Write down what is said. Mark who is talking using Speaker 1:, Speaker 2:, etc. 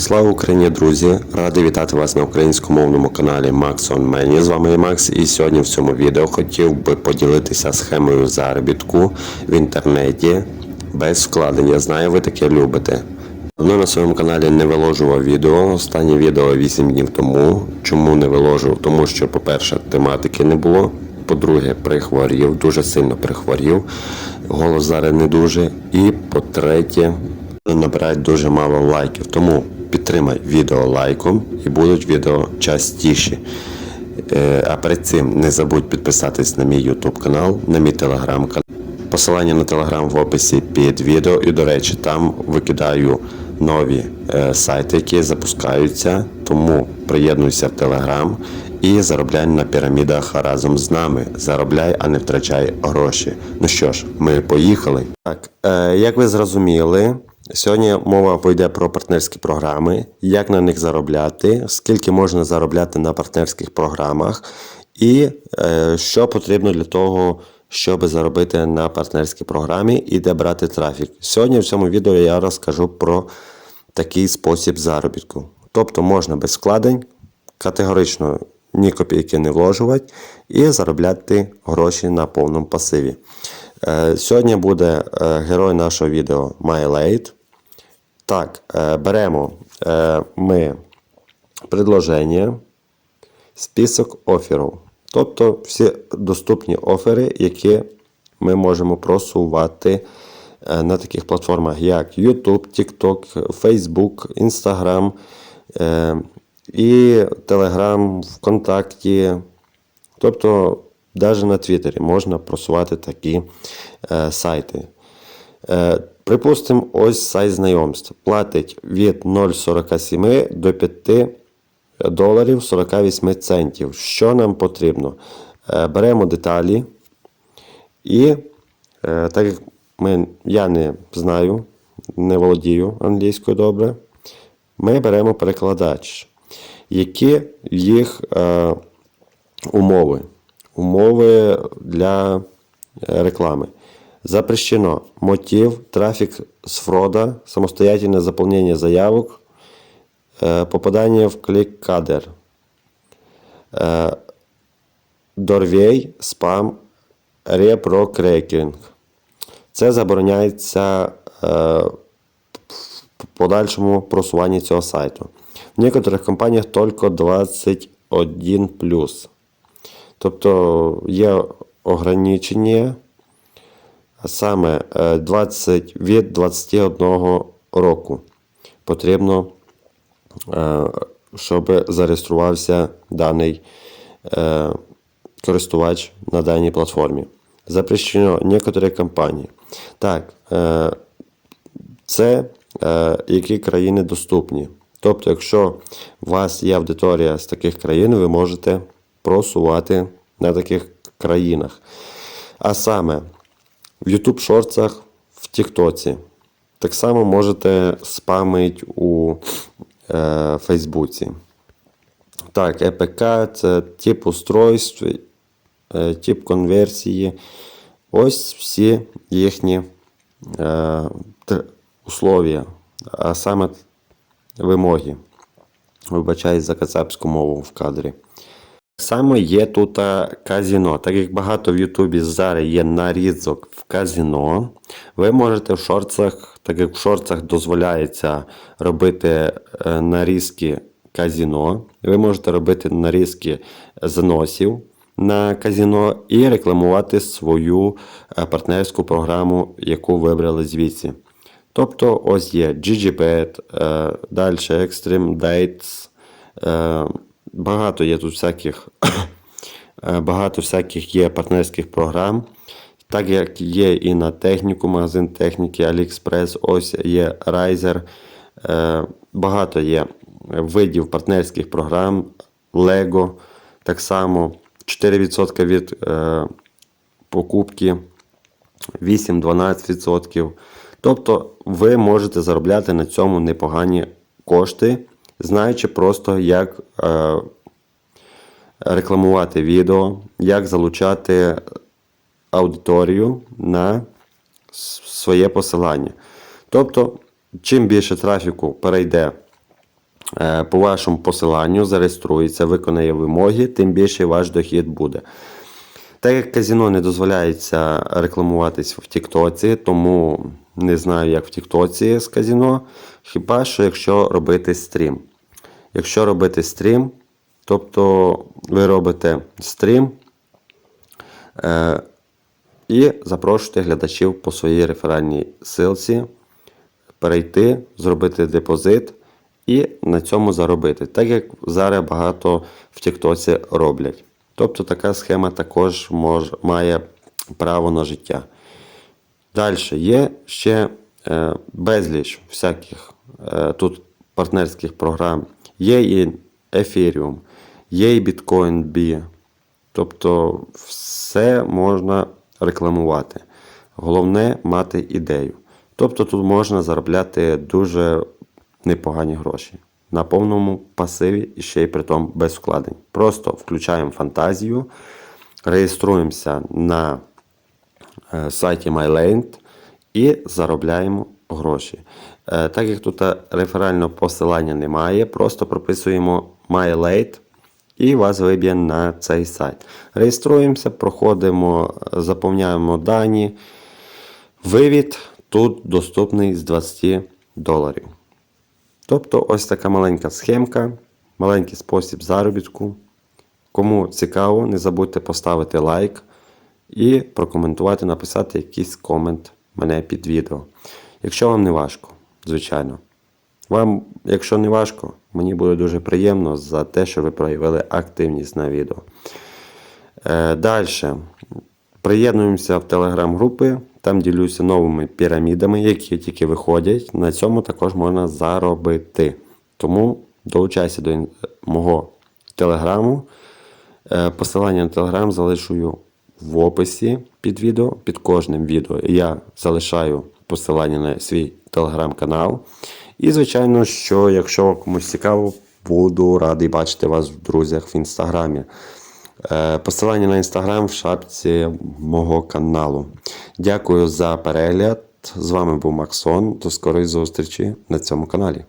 Speaker 1: Слава Україні, друзі! Радий вітати вас на українськомовному каналі Max on Menu. З вами Макс, і сьогодні в цьому відео хотів би поділитися схемою заробітку в інтернеті без вкладення. Знаю, ви таке любите. Давно на своєму каналі не виложував відео. Останнє відео 8 днів тому. Чому не виложував? Тому що, по-перше, тематики не було. По-друге, прихворів, дуже сильно прихворів. Голос зараз не дуже. І по-третє, набирають дуже мало лайків. Тому підтримай відео лайком і будуть відео частіші. Е, А перед цим не забудь підписатись на мій YouTube канал, на мій телеграм канал. Посилання на телеграм в описі під відео. І, до речі, там викидаю нові е, сайти, які запускаються. Тому приєднуйся в телеграм і заробляй на пірамідах разом з нами. Заробляй, а не втрачай гроші. Ну що ж, ми поїхали. Так, е, як ви зрозуміли, сьогодні мова пойде про партнерські програми, як на них заробляти, скільки можна заробляти на партнерських програмах, і е, що потрібно для того, щоб заробити на партнерській програмі і де брати трафік. Сьогодні в цьому відео я розкажу про такий спосіб заробітку. Тобто можна без вкладень, категорично ні копійки не вложувати і заробляти гроші на повному пасиві. Е, Сьогодні буде е, герой нашого відео MyLate. Так, е, беремо е, ми предложення, список оферів. Тобто всі доступні офери, які ми можемо просувати е, на таких платформах, як YouTube, TikTok, Facebook, Instagram і Telegram, ВКонтакті. Тобто, навіть на Твіттері можна просувати такі сайти. Е, припустимо, ось сайт знайомств. Платить від 0,47 до 5 доларів 48 центів. Що нам потрібно? Е, беремо деталі і, е, так як ми, я не знаю, не володію англійською добре, ми беремо перекладач. Які їх е, умови? Умови для реклами. Запрещено мотив, трафик с фрода, самостоятельное заполнение заявок, э, попадание в клик-кадр, э, дорвей, спам, репрокрекінг. Це забороняється е, в подальшому просуванні цього сайту. В некоторих компаніях тільки 21 Тобто є ограничення саме е, 20 від 21 року потрібно, е, щоб зареєструвався даний е, користувач на даній платформі. Запрещено некоторі компанії. Так, е, це е, які країни доступні. Тобто, якщо у вас є аудиторія з таких країн, ви можете просувати на таких країнах. А саме в YouTube шорцах, в Тіктоці. Так само можете спамити у е, Фейсбуці. Так, ЕПК це тип устройств, е, тип конверсії. Ось всі їхні е, условия, а саме вимоги. Вибачаюсь за кацапську мову в кадрі. Само є тут а, казіно. Так як багато в Ютубі зараз є нарізок в казіно, ви можете в шорцах, так як в шорцах дозволяється робити е, нарізки казіно, ви можете робити нарізки заносів на казіно і рекламувати свою е, партнерську програму, яку вибрали звідси. Тобто ось є GGBet, е, далі Extreme Dates. Багато є тут всяких, е, багато всяких є партнерських програм. Так як є і на техніку, магазин техніки, AliExpress, ось є Riser. Е, Багато є видів партнерських програм, Lego. Так само 4% від е, покупки 8-12%. Тобто ви можете заробляти на цьому непогані кошти, знаючи просто, як е, рекламувати відео, як залучати аудиторію на своє посилання. Тобто, чим більше трафіку перейде е, по вашому посиланню зареєструється, виконає вимоги, тим більше ваш дохід буде. Так як казіно не дозволяється рекламуватись в Тіктоці, тому не знаю, як в Тіктоці з казіно. Хіба що якщо робити стрім. Якщо робити стрім, тобто ви робите стрім е, і запрошуєте глядачів по своїй реферальній силці перейти, зробити депозит і на цьому заробити. Так як зараз багато в Тіктоці роблять. Тобто така схема також мож, має право на життя. Далі є ще е, безліч всяких е, тут партнерських програм. Є і Ethereum, є і Bitcoin B. Тобто все можна рекламувати. Головне мати ідею. Тобто тут можна заробляти дуже непогані гроші. На повному пасиві і ще й при тому без вкладень. Просто включаємо фантазію, реєструємося на е, сайті MyLand і заробляємо гроші. Е, Так як тут реферального посилання немає, просто прописуємо MyLate і вас виб'є на цей сайт. Реєструємося, проходимо, заповняємо дані. Вивід тут доступний з 20 доларів. Тобто ось така маленька схемка, маленький спосіб заробітку. Кому цікаво, не забудьте поставити лайк і прокоментувати, написати якийсь комент мене під відео. Якщо вам не важко, звичайно. Вам, якщо не важко, мені буде дуже приємно за те, що ви проявили активність на відео. Е, Далі. Приєднуємося в телеграм-групи, там ділюся новими пірамідами, які тільки виходять. На цьому також можна заробити. Тому долучайся до мого телеграму. Е, Посилання на телеграм залишую в описі під відео. Під кожним відео я залишаю посилання на свій телеграм-канал. І, звичайно, що якщо комусь цікаво, буду радий бачити вас в друзях в інстаграмі. Е, Посилання на інстаграм в шапці мого каналу. Дякую за перегляд. З вами був Максон. До скорої зустрічі на цьому каналі.